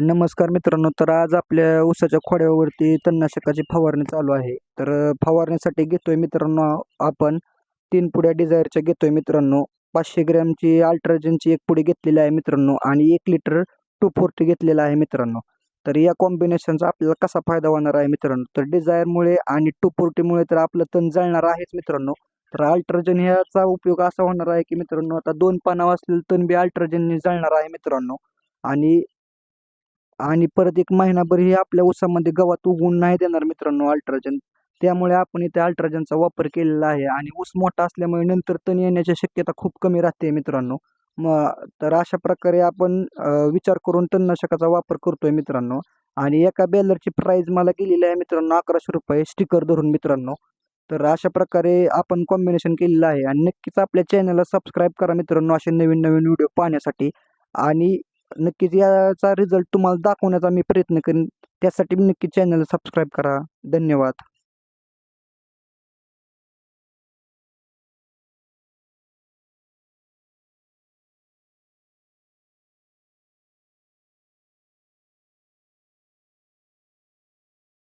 नमस्कार मित्रांनो तर आज आपल्या ऊसाच्या खोड्यावरती तणनाशकाची फवारणी चालू आहे. तर फवारणीसाठी फवारण्यासाठी घेतोय मित्रांनो आपण तीन पुड्या डिझायरच्या घेतोय मित्रांनो. पाचशे ग्रॅमची अल्ट्राजनची एक पुडी घेतलेली आहे मित्रांनो आणि एक लिटर टू फोर्टी घेतलेला आहे मित्रांनो. तर या कॉम्बिनेशनचा आपल्याला कसा फायदा होणार आहे मित्रांनो? तर डिझायरमुळे आणि टू फोर्टीमुळे तर आपलं तण जळणार आहेच मित्रांनो. तर अल्ट्राजन ह्याचा उपयोग असा होणार आहे की मित्रांनो आता दोन पानावर असलेलं तण बी अल्ट्राजनने जळणार आहे मित्रांनो. आणि आणि परत एक महिनाभर हे आपल्या ऊसामध्ये गवत उगवून नाही देणार मित्रांनो अल्ट्राजन. त्यामुळे आपण इथे अल्ट्राजनचा वापर केलेला आहे आणि ऊस मोठा असल्यामुळे नंतर तण येण्याची शक्यता खूप कमी राहते मित्रांनो. मग तर अशा प्रकारे आपण विचार करून तणनाशकाचा वापर करतोय मित्रांनो. आणि एका बॅलरची प्राईज मला गेलेली आहे मित्रांनो अकराशे रुपये स्टिकर धरून मित्रांनो. तर अशा प्रकारे आपण कॉम्बिनेशन केलेलं आहे आणि नक्कीच आपल्या चॅनलला सबस्क्राईब करा मित्रांनो असे नवीन नवीन व्हिडिओ पाहण्यासाठी. आणि नक्कीच याचा रिझल्ट तुम्हाला दाखवण्याचा मी प्रयत्न करेन. त्यासाठी नक्की चॅनल सबस्क्राईब करा. धन्यवाद.